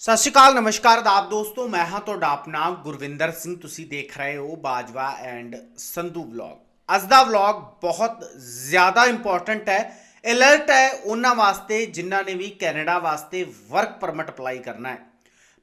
ਸਤਿ ਸ਼੍ਰੀ ਅਕਾਲ, ਨਮਸਕਾਰ ਆਪ ਦੋਸਤੋ, ਮੈਂ ਹਾਂ ਤੁਹਾਡਾ ਆਪਣਾ ਗੁਰਵਿੰਦਰ ਸਿੰਘ। ਤੁਸੀਂ ਦੇਖ ਰਹੇ ਹੋ ਬਾਜਵਾ ਐਂਡ ਸੰਧੂ ਵਲੌਗ। ਅੱਜ ਦਾ ਵਲੌਗ ਬਹੁਤ ਜ਼ਿਆਦਾ ਇੰਪੋਰਟੈਂਟ ਹੈ। ਅਲਰਟ ਹੈ ਉਹਨਾਂ ਵਾਸਤੇ ਜਿਨ੍ਹਾਂ ਨੇ ਵੀ ਕੈਨੇਡਾ ਵਾਸਤੇ ਵਰਕ ਪਰਮਿਟ ਅਪਲਾਈ ਕਰਨਾ ਹੈ।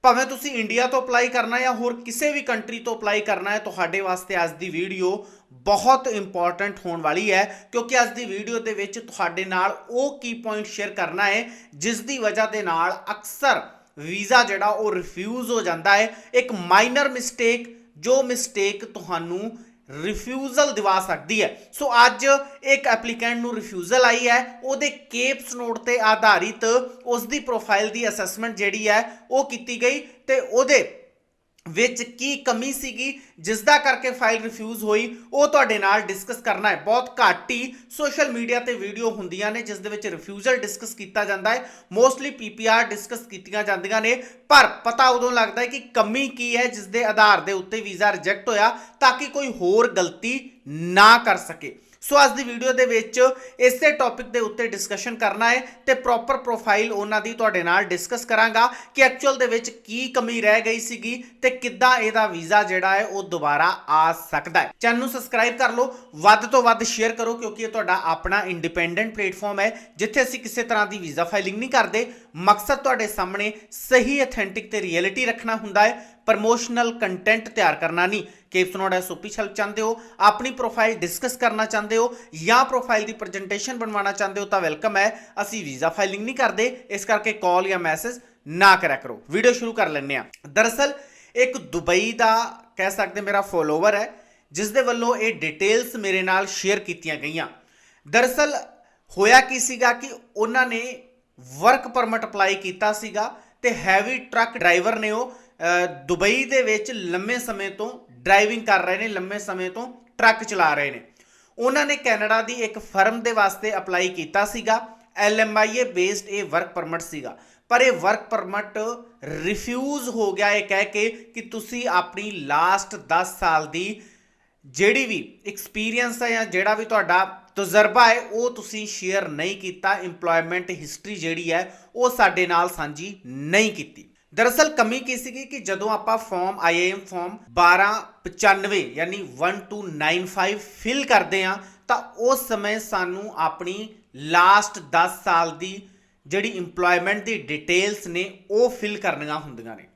ਭਾਵੇਂ ਤੁਸੀਂ ਇੰਡੀਆ ਤੋਂ ਅਪਲਾਈ ਕਰਨਾ ਜਾਂ ਹੋਰ ਕਿਸੇ ਵੀ ਕੰਟਰੀ ਤੋਂ ਅਪਲਾਈ ਕਰਨਾ ਹੈ, ਤੁਹਾਡੇ ਵਾਸਤੇ ਅੱਜ ਦੀ ਵੀਡੀਓ ਬਹੁਤ ਇੰਪੋਰਟੈਂਟ ਹੋਣ ਵਾਲੀ ਹੈ। ਕਿਉਂਕਿ ਅੱਜ ਦੀ ਵੀਡੀਓ ਦੇ ਵਿੱਚ ਤੁਹਾਡੇ ਨਾਲ ਉਹ ਕੀ ਪੁਆਇੰਟ ਸ਼ੇਅਰ ਕਰਨਾ ਹੈ, ਜਿਸ ਦੀ ਵਜ੍ਹਾ ਦੇ ਨਾਲ ਅਕਸਰ ਵੀਜ਼ਾ ਜਿਹੜਾ ਉਹ ਰਿਫਿਊਜ਼ ਹੋ ਜਾਂਦਾ ਹੈ। ਇੱਕ ਮਾਈਨਰ ਮਿਸਟੇਕ ਜੋ ਮਿਸਟੇਕ ਤੁਹਾਨੂੰ ਰਿਫਿਊਜ਼ਲ ਦਿਵਾ ਸਕਦੀ ਹੈ। ਸੋ ਅੱਜ ਇੱਕ ਐਪਲੀਕੈਂਟ ਨੂੰ ਰਿਫਿਊਜ਼ਲ ਆਈ ਹੈ। ਉਹਦੇ ਕੇਪਸ ਨੋਟ ਤੇ ਆਧਾਰਿਤ ਉਸ ਦੀ ਪ੍ਰੋਫਾਈਲ ਦੀ ਅਸੈਸਮੈਂਟ ਜਿਹੜੀ ਹੈ, ਉਹ ਕੀਤੀ ਗਈ ਤੇ ਉਹਦੇ ਵਿੱਚ ਕੀ ਕਮੀ ਸੀਗੀ ਜਿਸ ਦਾ ਕਰਕੇ ਫਾਈਲ ਰਿਫਿਊਜ਼ ਹੋਈ, ਉਹ ਤੁਹਾਡੇ ਨਾਲ ਡਿਸਕਸ ਕਰਨਾ ਹੈ। ਬਹੁਤ ਘੱਟ ਹੀ ਸੋਸ਼ਲ ਮੀਡੀਆ ਤੇ ਵੀਡੀਓ ਹੁੰਦੀਆਂ ਨੇ ਜਿਸ ਦੇ ਵਿੱਚ ਰਿਫਿਊਜ਼ਲ ਡਿਸਕਸ ਕੀਤਾ ਜਾਂਦਾ ਹੈ। ਮੋਸਟਲੀ ਪੀਪੀਆਰ ਡਿਸਕਸ ਕੀਤੀਆਂ ਜਾਂਦੀਆਂ ਨੇ, ਪਰ ਪਤਾ ਉਦੋਂ ਲੱਗਦਾ ਹੈ ਕਿ ਕਮੀ ਕੀ ਹੈ ਜਿਸ ਦੇ ਆਧਾਰ ਦੇ ਉੱਤੇ ਵੀਜ਼ਾ ਰਿਜੈਕਟ ਹੋਇਆ, ਤਾਂ ਕਿ ਕੋਈ ਹੋਰ ਗਲਤੀ ਨਾ ਕਰ ਸਕੇ। ਸੋ ਅੱਜ ਦੀ ਵੀਡੀਓ ਦੇ ਵਿੱਚ ਇਸੇ ਟੌਪਿਕ ਦੇ ਉੱਤੇ ਡਿਸਕਸ਼ਨ ਕਰਨਾ ਹੈ ਤੇ ਪ੍ਰੋਪਰ ਪ੍ਰੋਫਾਈਲ ਉਹਨਾਂ ਦੀ ਤੁਹਾਡੇ ਨਾਲ ਡਿਸਕਸ ਕਰਾਂਗਾ ਕਿ ਐਕਚੁਅਲ ਦੇ ਵਿੱਚ ਕੀ ਕਮੀ ਰਹਿ ਗਈ ਸੀਗੀ ਤੇ ਕਿੱਦਾਂ ਇਹਦਾ ਵੀਜ਼ਾ ਜਿਹੜਾ ਹੈ ਉਹ ਦੁਬਾਰਾ ਆ ਸਕਦਾ ਹੈ। ਚੈਨਲ ਨੂੰ ਸਬਸਕ੍ਰਾਈਬ ਕਰ ਲਓ, ਵੱਧ ਤੋਂ ਵੱਧ ਸ਼ੇਅਰ ਕਰੋ ਕਿਉਂਕਿ ਇਹ ਤੁਹਾਡਾ ਆਪਣਾ ਇੰਡੀਪੈਂਡੈਂਟ ਪਲੇਟਫਾਰਮ ਹੈ, ਜਿੱਥੇ ਅਸੀਂ ਕਿਸੇ ਤਰ੍ਹਾਂ ਦੀ ਵੀਜ਼ਾ ਫਾਈਲਿੰਗ ਨਹੀਂ ਕਰਦੇ। ਮਕਸਦ ਤੁਹਾਡੇ ਸਾਹਮਣੇ ਸਹੀ ਅਥੈਂਟਿਕ ਤੇ ਰਿਐਲਿਟੀ ਰੱਖਣਾ ਹੁੰਦਾ ਹੈ। ਪ੍ਰਮੋਸ਼ਨਲ ਕੰਟੈਂਟ ਤਿਆਰ ਕਰਨਾ ਨਹੀਂ। ਕਿ ਨੋਟ ਸੋਪੀ ਛਲਪ ਚਾਹੁੰਦੇ ਹੋ? ਆਪਣੀ ਪ੍ਰੋਫਾਈਲ ਡਿਸਕਸ ਕਰਨਾ ਚਾਹੁੰਦੇ ਹੋ? ਜਾਂ ਪ੍ਰੋਫਾਈਲ ਦੀ ਪ੍ਰੈਜੈਂਟੇਸ਼ਨ ਬਣਵਾਉਣਾ ਚਾਹੁੰਦੇ ਹੋ? ਤਾਂ ਵੈਲਕਮ ਹੈ। ਅਸੀਂ ਵੀਜ਼ਾ ਫਾਈਲਿੰਗ ਨਹੀਂ ਕਰਦੇ। ਇਸ ਕਰਕੇ ਕਾਲ ਜਾਂ ਮੈਸੇਜ ਨਾ ਕਰਿਆ ਕਰੋ। ਵੀਡੀਓ ਸ਼ੁਰੂ ਕਰ ਲੈਂਦੇ ਆ ਦਰਅਸਲ, ਇੱਕ ਦੁਬਈ ਦਾ ਕਹਿ ਸਕਦੇ ਮੇਰਾ ਫੋਲੋਵਰ ਹੈ ਜਿਸ ਦੇ ਵੱਲੋਂ ਇਹ ਡਿਟੇਲਸ ਮੇਰੇ ਨਾਲ ਸ਼ੇਅਰ ਕੀਤੀਆਂ ਗਈਆਂ। ਦਰਅਸਲ, ਹੋਇਆ ਕੀ ਸੀਗਾ ਕਿ ਉਹਨਾਂ ਨੇ ਵਰਕ ਪਰਮਿਟ ਅਪਲਾਈ ਕੀਤਾ ਸੀਗਾ ਤੇ ਹੈਵੀ ਟਰੱਕ ਡਰਾਈਵਰ ਨੇ ਉਹ ਦੁਬਈ ਦੇ ਵਿੱਚ ਲੰਮੇ ਸਮੇਂ ਤੋਂ ਡਰਾਈਵਿੰਗ ਕਰ ਰਹੇ ਨੇ, ਲੰਮੇ ਸਮੇਂ ਤੋਂ ਟਰੱਕ ਚਲਾ ਰਹੇ ਨੇ। ਉਹਨਾਂ ਨੇ ਕੈਨੇਡਾ ਦੀ ਇੱਕ ਫਰਮ ਦੇ ਵਾਸਤੇ ਅਪਲਾਈ ਕੀਤਾ ਸੀਗਾ। ਐਲਐਮਆਈਏ ਬੇਸਡ ਇਹ ਵਰਕ ਪਰਮਿਟ ਸੀਗਾ। ਪਰ ਇਹ ਵਰਕ ਪਰਮਿਟ ਰਿਫਿਊਜ਼ ਹੋ ਗਿਆ। ਇਹ ਕਹਿ ਕੇ ਕਿ ਤੁਸੀਂ ਆਪਣੀ ਲਾਸਟ 10 ਸਾਲ ਦੀ ਜਿਹੜੀ ਵੀ ਐਕਸਪੀਰੀਅੰਸ ਹੈ ਜਾਂ ਜਿਹੜਾ ਵੀ ਤੁਹਾਡਾ ਤਜਰਬਾ ਹੈ, ਉਹ ਤੁਸੀਂ ਸ਼ੇਅਰ ਨਹੀਂ ਕੀਤਾ, EMPLOYMENT ਹਿਸਟਰੀ ਜਿਹੜੀ ਹੈ, ਉਹ ਸਾਡੇ ਨਾਲ ਸਾਂਝੀ ਨਹੀਂ ਕੀਤੀ। ਦਰਅਸਲ ਕਮੀ ਕੀ ਸੀਗੀ ਕਿ ਜਦੋਂ ਆਪਾਂ ਫਾਰਮ IAM ਫਾਰਮ 1295 ਯਾਨੀ 1295 ਫਿਲ ਕਰਦੇ ਆ ਤਾਂ ਉਸ ਸਮੇਂ ਸਾਨੂੰ ਆਪਣੀ ਲਾਸਟ 10 ਸਾਲ ਦੀ ਜਿਹੜੀ EMPLOYMENT ਦੀ ਡਿਟੇਲਸ ਨੇ, ਉਹ ਫਿਲ ਕਰਨੀਆਂ ਹੁੰਦੀਆਂ ਨੇ।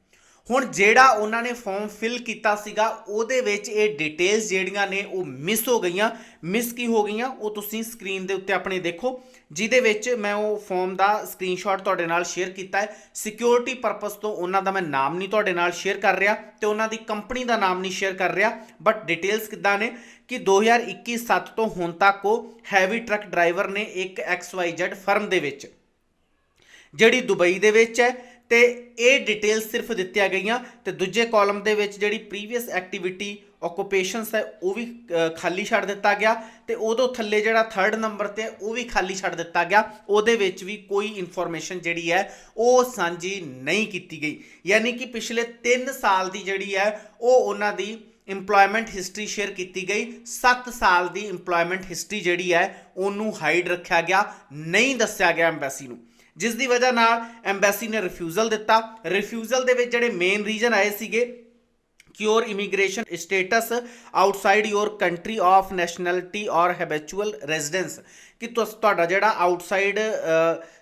ਹੁਣ ਜਿਹੜਾ ਉਹਨਾਂ ਨੇ ਫਾਰਮ ਫਿਲ ਕੀਤਾ ਸੀਗਾ, ਉਹਦੇ ਵਿੱਚ ਇਹ ਡਿਟੇਲਸ ਜਿਹੜੀਆਂ ਨੇ ਉਹ ਮਿਸ ਹੋ ਗਈਆਂ। ਮਿਸ ਕੀ ਹੋ ਗਈਆਂ? ਉਹ ਤੁਸੀਂ ਸਕਰੀਨ ਦੇ ਉੱਤੇ ਆਪਣੇ ਦੇਖੋ, ਜਿਹਦੇ ਵਿੱਚ ਮੈਂ ਉਹ ਫਾਰਮ ਦਾ ਸਕਰੀਨਸ਼ਾਟ ਤੁਹਾਡੇ ਨਾਲ ਸ਼ੇਅਰ ਕੀਤਾ ਹੈ। ਸਿਕਿਉਰਿਟੀ ਪਰਪਸ ਤੋਂ ਉਹਨਾਂ ਦਾ ਮੈਂ ਨਾਮ ਨਹੀਂ ਤੁਹਾਡੇ ਨਾਲ ਸ਼ੇਅਰ ਕਰ ਰਿਹਾ ਤੇ ਉਹਨਾਂ ਦੀ ਕੰਪਨੀ ਦਾ ਨਾਮ ਨਹੀਂ ਸ਼ੇਅਰ ਕਰ ਰਿਹਾ ਬਟ ਡਿਟੇਲਸ ਕਿੱਦਾਂ ਨੇ? ਕਿ 2021 7 ਤੋਂ ਹੁਣ ਤੱਕ ਉਹ ਹੈਵੀ ਟਰੱਕ ਡਰਾਈਵਰ ਨੇ ਇੱਕ XYZ ਫਰਮ ਦੇ ਵਿੱਚ, ਜਿਹੜੀ ਦੁਬਈ ਦੇ ਵਿੱਚ ਹੈ। ਤੇ ਇਹ ਡਿਟੇਲ ਸਿਰਫ ਦਿੱਤੀਆਂ ਗਈਆਂ ਤੇ ਦੂਜੇ ਕਾਲਮ ਦੇ ਵਿੱਚ ਜਿਹੜੀ ਪ੍ਰੀਵੀਅਸ ਐਕਟੀਵਿਟੀ ਓਕੂਪੇਸ਼ਨਸ ਹੈ, ਉਹ ਵੀ ਖਾਲੀ ਛੱਡ ਦਿੱਤਾ ਗਿਆ ਤੇ ਉਦੋਂ ਥੱਲੇ ਜਿਹੜਾ ਥਰਡ ਨੰਬਰ ਤੇ ਉਹ ਵੀ ਖਾਲੀ ਛੱਡ ਦਿੱਤਾ ਗਿਆ। ਉਹਦੇ ਵਿੱਚ ਵੀ ਕੋਈ ਇਨਫੋਰਮੇਸ਼ਨ ਜਿਹੜੀ ਹੈ, ਉਹ ਸਾਂਝੀ ਨਹੀਂ ਕੀਤੀ ਗਈ। ਯਾਨੀ ਕਿ ਪਿਛਲੇ 3 ਸਾਲ ਦੀ ਜਿਹੜੀ ਹੈ, ਉਹ ਉਹਨਾਂ ਦੀ ਇੰਪਲੋਇਮੈਂਟ ਹਿਸਟਰੀ ਸ਼ੇਅਰ ਕੀਤੀ ਗਈ। 7 ਸਾਲ ਦੀ ਇੰਪਲੋਇਮੈਂਟ ਹਿਸਟਰੀ ਜਿਹੜੀ ਹੈ, ਉਹਨੂੰ ਹਾਈਡ ਰੱਖਿਆ ਗਿਆ, ਨਹੀਂ ਦੱਸਿਆ ਗਿਆ ਐਮਬੈਸੀ ਨੂੰ। ਜਿਸ ਦੀ ਵਜ੍ਹਾ ਨਾਲ ਐਮਬੈਸੀ ਨੇ ਰਿਫਿਊਜ਼ਲ ਦਿੱਤਾ। ਰਿਫਿਊਜ਼ਲ ਦੇ ਵਿੱਚ ਜਿਹੜੇ ਮੇਨ ਰੀਜ਼ਨ ਆਏ ਸੀਗੇ ਕਿ your immigration status outside your country of nationality or habitual residence ਕਿ ਤੁਹਾਡਾ ਜਿਹੜਾ ਆਊਟਸਾਈਡ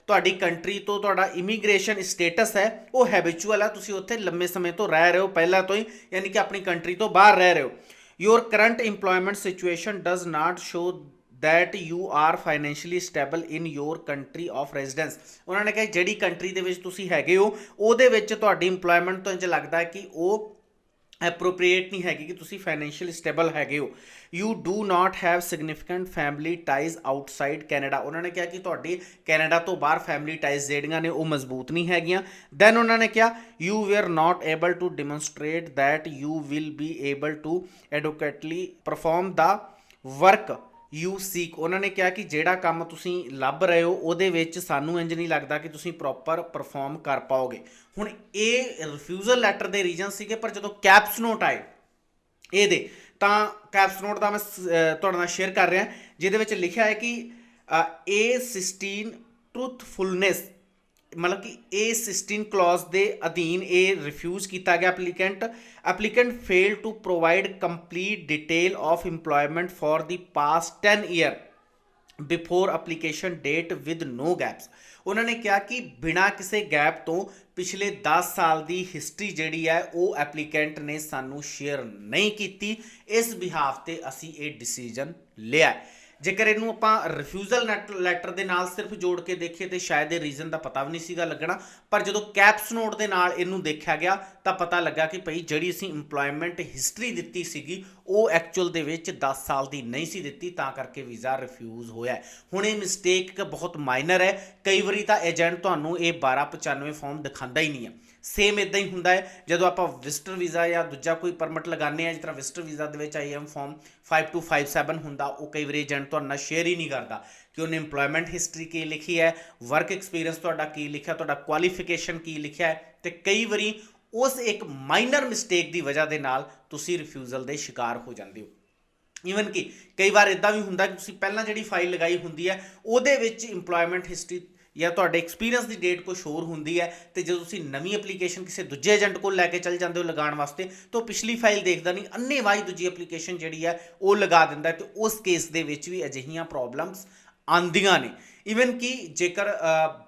ਤੁਹਾਡੀ ਕੰਟਰੀ ਤੋਂ ਤੁਹਾਡਾ ਇਮੀਗ੍ਰੇਸ਼ਨ ਸਟੇਟਸ ਹੈ, ਉਹ ਹੈਬਿਚੁਅਲ ਹੈ ਤੁਸੀਂ ਉੱਥੇ ਲੰਮੇ ਸਮੇਂ ਤੋਂ ਰਹਿ ਰਹੇ ਹੋ, ਪਹਿਲਾਂ ਤੋਂ ਹੀ, ਯਾਨੀ ਕਿ ਆਪਣੀ ਕੰਟਰੀ ਤੋਂ ਬਾਹਰ ਰਹਿ ਰਹੇ ਹੋ। Your current employment situation does not show that you are financially stable in your country of residence. ਉਹਨਾਂ ਨੇ ਕਿਹਾ ਜਿਹੜੀ ਕੰਟਰੀ ਦੇ ਵਿੱਚ ਤੁਸੀਂ ਹੈਗੇ ਹੋ, ਉਹਦੇ ਵਿੱਚ ਤੁਹਾਡੀ EMPLOYMENT ਤੋਂ ਇੰਜ ਲੱਗਦਾ ਕਿ ਉਹ ਐਪਰੋਪ੍ਰੀਏਟ ਨਹੀਂ ਹੈਗੀ ਕਿ ਤੁਸੀਂ ਫਾਈਨੈਂਸ਼ੀਅਲ ਸਟੇਬਲ ਹੈਗੇ ਹੋ। You do not have significant family ties outside Canada ਉਹਨਾਂ ਨੇ ਕਿਹਾ ਕਿ ਤੁਹਾਡੀ ਕੈਨੇਡਾ ਤੋਂ ਬਾਹਰ ਫੈਮਿਲੀ ਟਾਈਜ਼ ਜਿਹੜੀਆਂ ਨੇ, ਉਹ ਮਜ਼ਬੂਤ ਨਹੀਂ ਹੈਗੀਆਂ। ਦੈਨ ਉਹਨਾਂ ਨੇ ਕਿਹਾ you were not able to demonstrate that you will be able to adequately perform the work you seek ਉਹਨਾਂ ਨੇ ਕਿਹਾ ਕਿ ਜਿਹੜਾ ਕੰਮ ਤੁਸੀਂ ਲੱਭ ਰਹੇ ਹੋ, ਉਹਦੇ ਵਿੱਚ ਸਾਨੂੰ ਇੰਜ ਨਹੀਂ ਲੱਗਦਾ ਕਿ ਤੁਸੀਂ ਪ੍ਰੋਪਰ ਪਰਫਾਰਮ ਕਰ ਪਾਓਗੇ। ਹੁਣ ਇਹ ਰਿਫਿਊਜ਼ਲ ਲੈਟਰ ਦੇ ਰੀਜ਼ਨ ਸੀਗੇ, ਪਰ ਜਦੋਂ ਕੈਪਸ ਨੋਟ ਆਏ ਇਹਦੇ ਤਾਂ ਕੈਪਸ ਨੋਟ ਦਾ ਮੈਂ ਤੁਹਾਡੇ ਨਾਲ ਸ਼ੇਅਰ ਕਰ ਰਿਹਾ, ਜਿਹਦੇ ਵਿੱਚ ਲਿਖਿਆ ਹੈ ਕਿ ਇਹ A16 ਟਰੂਥਫੁਲਨੈਸ ਮਤਲਬ ਕਿ ਇਹ 16 ਕਲੌਜ਼ ਦੇ ਅਧੀਨ ਇਹ ਰਿਫਿਊਜ਼ ਕੀਤਾ ਗਿਆ applicant applicant fail to provide complete detail of EMPLOYMENT for the past 10 year before application date with no gaps ਉਹਨਾਂ ਨੇ ਕਿਹਾ ਕਿ ਬਿਨਾਂ ਕਿਸੇ ਗੈਪ ਤੋਂ ਪਿਛਲੇ 10 ਸਾਲ ਦੀ ਹਿਸਟਰੀ ਜਿਹੜੀ ਹੈ, ਉਹ ਐਪਲੀਕੈਂਟ ਨੇ ਸਾਨੂੰ ਸ਼ੇਅਰ ਨਹੀਂ ਕੀਤੀ। ਇਸ ਬਿਹਾਫ ਤੇ ਅਸੀਂ ਇਹ ਡਿਸੀਜਨ ਲਿਆ ਜੇਕਰ ਇਹਨੂੰ ਆਪਾਂ ਰਿਫਿਊਜ਼ਲ ਲੈਟਰ ਦੇ ਨਾਲ ਸਿਰਫ ਜੋੜ ਕੇ ਦੇਖੀਏ ਤੇ ਸ਼ਾਇਦ ਇਹ ਰੀਜ਼ਨ ਦਾ ਪਤਾ ਵੀ ਨਹੀਂ ਸੀਗਾ ਲੱਗਣਾ, ਪਰ ਜਦੋਂ ਕੈਪਸ ਨੋਟ ਦੇ ਨਾਲ ਇਹਨੂੰ ਦੇਖਿਆ ਗਿਆ, ਤਾਂ ਪਤਾ ਲੱਗਾ ਕਿ ਭਈ ਜਿਹੜੀ ਅਸੀਂ EMPLOYMENT ਹਿਸਟਰੀ ਦਿੱਤੀ ਸੀਗੀ, ਉਹ ਐਕਚੁਅਲ ਦੇ ਵਿੱਚ 10 ਸਾਲ ਦੀ ਨਹੀਂ ਸੀ ਦਿੱਤੀ, ਤਾਂ ਕਰਕੇ ਵੀਜ਼ਾ ਰਿਫਿਊਜ਼ ਹੋਇਆ ਹੁਣ ਇਹ ਮਿਸਟੇਕ ਬਹੁਤ ਮਾਈਨਰ ਹੈ, ਕਈ ਵਾਰੀ ਤਾਂ ਏਜੰਟ ਤੁਹਾਨੂੰ ਇਹ 1295 ਫਾਰਮ ਦਿਖਾਉਂਦਾ ਹੀ ਨਹੀਂ ਹੈ। ਸੇਮ ਇਦਾਂ ਹੀ ਹੁੰਦਾ ਹੈ, ਜਦੋਂ ਆਪਾਂ ਵਿਜ਼ਟਰ ਵੀਜ਼ਾ ਜਾਂ ਦੂਜਾ ਕੋਈ ਪਰਮਿਟ ਲਗਾਉਂਦੇ ਆ ਜਿਸ ਤਰ੍ਹਾਂ ਵਿਜ਼ਟਰ ਵੀਜ਼ਾ ਦੇ ਵਿੱਚ ਆਈਐਮ ਫਾਰਮ 5257 ਹੁੰਦਾ, ਉਹ ਕਈ ਵਾਰੀ ਏਜੰਟ ਤੁਹਾਡੇ ਨਾਲ ਸ਼ੇਅਰ ਹੀ ਨਹੀਂ ਕਰਦਾ ਕਿ ਉਹਨੇ EMPLOYMENT ਹਿਸਟਰੀ ਕੀ ਲਿਖੀ ਹੈ ਵਰਕ ਐਕਸਪੀਰੀਅੰਸ ਤੁਹਾਡਾ ਕੀ ਲਿਖਿਆ, ਤੁਹਾਡਾ ਕੁਆਲੀਫਿਕੇਸ਼ਨ ਕੀ ਲਿਖਿਆ ਹੈ ਤੇ ਕਈ ਵਾਰੀ ਉਸ ਇੱਕ ਮਾਈਨਰ ਮਿਸਟੇਕ ਦੀ ਵਜ੍ਹਾ ਦੇ ਨਾਲ ਤੁਸੀਂ ਰਿਫਿਊਜ਼ਲ ਦੇ ਸ਼ਿਕਾਰ ਹੋ ਜਾਂਦੇ ਹੋ। ਈਵਨ ਕਿ ਕਈ ਵਾਰ ਇਦਾਂ ਵੀ ਹੁੰਦਾ ਕਿ ਤੁਸੀਂ ਪਹਿਲਾਂ ਜਿਹੜੀ ਫਾਈਲ ਲਗਾਈ ਹੁੰਦੀ ਹੈ, ਉਹਦੇ ਵਿੱਚ EMPLOYMENT ਹਿਸਟਰੀ ਜਾਂ ਤੁਹਾਡੇ ਐਕਸਪੀਰੀਅੰਸ ਦੀ ਡੇਟ ਕੁਛ ਹੋਰ ਹੁੰਦੀ ਹੈ ਤੇ ਜਦੋਂ ਤੁਸੀਂ ਨਵੀਂ ਐਪਲੀਕੇਸ਼ਨ ਕਿਸੇ ਦੂਜੇ ਏਜੰਟ ਕੋਲ ਲੈ ਕੇ ਚੱਲ ਜਾਂਦੇ ਹੋ ਲਗਾਉਣ ਵਾਸਤੇ, ਤਾਂ ਉਹ ਪਿਛਲੀ ਫਾਈਲ ਦੇਖਦਾ ਨਹੀਂ ਅੰਨੇਵਾਹੀ ਦੂਜੀ ਐਪਲੀਕੇਸ਼ਨ ਜਿਹੜੀ ਹੈ ਉਹ ਲਗਾ ਦਿੰਦਾ ਹੈ ਤੇ ਉਸ ਕੇਸ ਦੇ ਵਿੱਚ ਵੀ ਅਜਿਹੀਆਂ ਪ੍ਰੋਬਲਮਸ ਆਂਦੀਆਂ ਨੇ। ਇਵਨ ਕਿ ਜੇਕਰ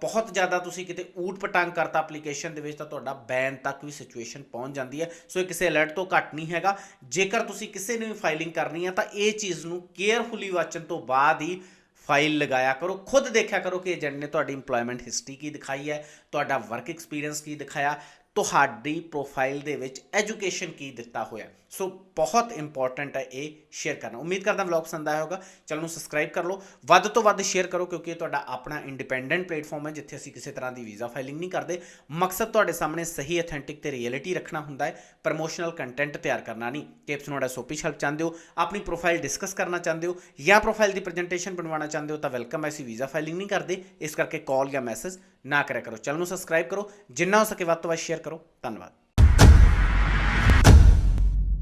ਬਹੁਤ ਜ਼ਿਆਦਾ ਤੁਸੀਂ ਕਿਤੇ ਊਟ ਪਟਾਂਗ ਕਰਤਾ ਐਪਲੀਕੇਸ਼ਨ ਦੇ ਵਿੱਚ, ਤਾਂ ਤੁਹਾਡਾ ਬੈਨ ਤੱਕ ਵੀ ਸਿਚੁਏਸ਼ਨ ਪਹੁੰਚ ਜਾਂਦੀ ਹੈ। ਸੋ ਇਹ ਕਿਸੇ ਅਲਰਟ ਤੋਂ ਘੱਟ ਨਹੀਂ ਹੈਗਾ। ਜੇਕਰ ਤੁਸੀਂ ਕਿਸੇ ਨੇ ਵੀ ਫਾਈਲਿੰਗ ਕਰਨੀ ਹੈ, ਤਾਂ ਇਹ ਚੀਜ਼ ਨੂੰ ਕੇਅਰਫੁਲੀ ਵਾਚਣ ਤੋਂ ਬਾਅਦ ਹੀ ਫਾਈਲ ਲਗਾਇਆ ਕਰੋ, ਖੁਦ ਦੇਖਿਆ ਕਰੋ ਕਿ ਏਜੰਟ ਨੇ ਤੁਹਾਡੀ EMPLOYMENT ਹਿਸਟਰੀ ਕੀ ਦਿਖਾਈ ਹੈ, ਤੁਹਾਡਾ ਵਰਕ ਐਕਸਪੀਰੀਅੰਸ ਕੀ ਦਿਖਾਇਆ। ਤੁਹਾਡੀ ਪ੍ਰੋਫਾਈਲ ਦੇ ਵਿੱਚ ਐਜੂਕੇਸ਼ਨ ਕੀ ਦਿੱਤਾ ਹੋਇਆ ਸੋ ਬਹੁਤ ਇੰਪੋਰਟੈਂਟ ਹੈ ਇਹ ਸ਼ੇਅਰ ਕਰਨਾ। ਉਮੀਦ ਕਰਦਾ ਵਲੌਗ ਪਸੰਦ ਆਇਆ ਹੋਗਾ ਚੈਨਲ ਨੂੰ ਸਬਸਕ੍ਰਾਈਬ ਕਰ ਲਓ। ਵੱਧ ਤੋਂ ਵੱਧ ਸ਼ੇਅਰ ਕਰੋ ਕਿਉਂਕਿ ਇਹ ਤੁਹਾਡਾ ਆਪਣਾ ਇੰਡੀਪੈਂਡੈਂਟ ਪਲੇਟਫਾਰਮ ਹੈ ਜਿੱਥੇ ਅਸੀਂ ਕਿਸੇ ਤਰ੍ਹਾਂ ਦੀ ਵੀਜ਼ਾ ਫਾਈਲਿੰਗ ਨਹੀਂ ਕਰਦੇ। ਮਕਸਦ ਤੁਹਾਡੇ ਸਾਹਮਣੇ ਸਹੀ ਅਥੈਂਟਿਕ ਤੇ ਰਿਐਲਿਟੀ ਰੱਖਣਾ ਹੁੰਦਾ ਹੈ। ਪ੍ਰਮੋਸ਼ਨਲ ਕੰਟੈਂਟ ਤਿਆਰ ਕਰਨਾ ਨਹੀਂ। ਟਿਪਸ ਨੋਟ ਐਸਓਪੀ ਹੈਲਪ ਚਾਹੁੰਦੇ ਹੋ। ਆਪਣੀ ਪ੍ਰੋਫਾਈਲ ਡਿਸਕਸ ਕਰਨਾ ਚਾਹੁੰਦੇ ਹੋ ਜਾਂ ਪ੍ਰੋਫਾਈਲ ਦੀ ਪ੍ਰੈਜੈਂਟੇਸ਼ਨ ਬਣਵਾਉਣਾ ਚਾਹੁੰਦੇ ਹੋ ਤਾਂ ਵੈਲਕਮ ਐਸੀ ਵੀਜ਼ਾ ਫਾਈਲਿੰਗ ਨਹੀਂ ਕਰਦੇ। ਇਸ ਕਰਕੇ ਕਾਲ ਜਾਂ ਮੈਸੇਜ ਨਾ ਕਰਿਆ ਕਰੋ। ਚੈਨਲ ਨੂੰ ਸਬਸਕ੍ਰਾਈਬ ਕਰੋ। ਜਿੰਨਾ ਹੋ ਸਕੇ ਵੱਧ ਤੋਂ ਵੱਧ ਸ਼ੇਅਰ ਕਰੋ। ਧੰਨਵਾਦ।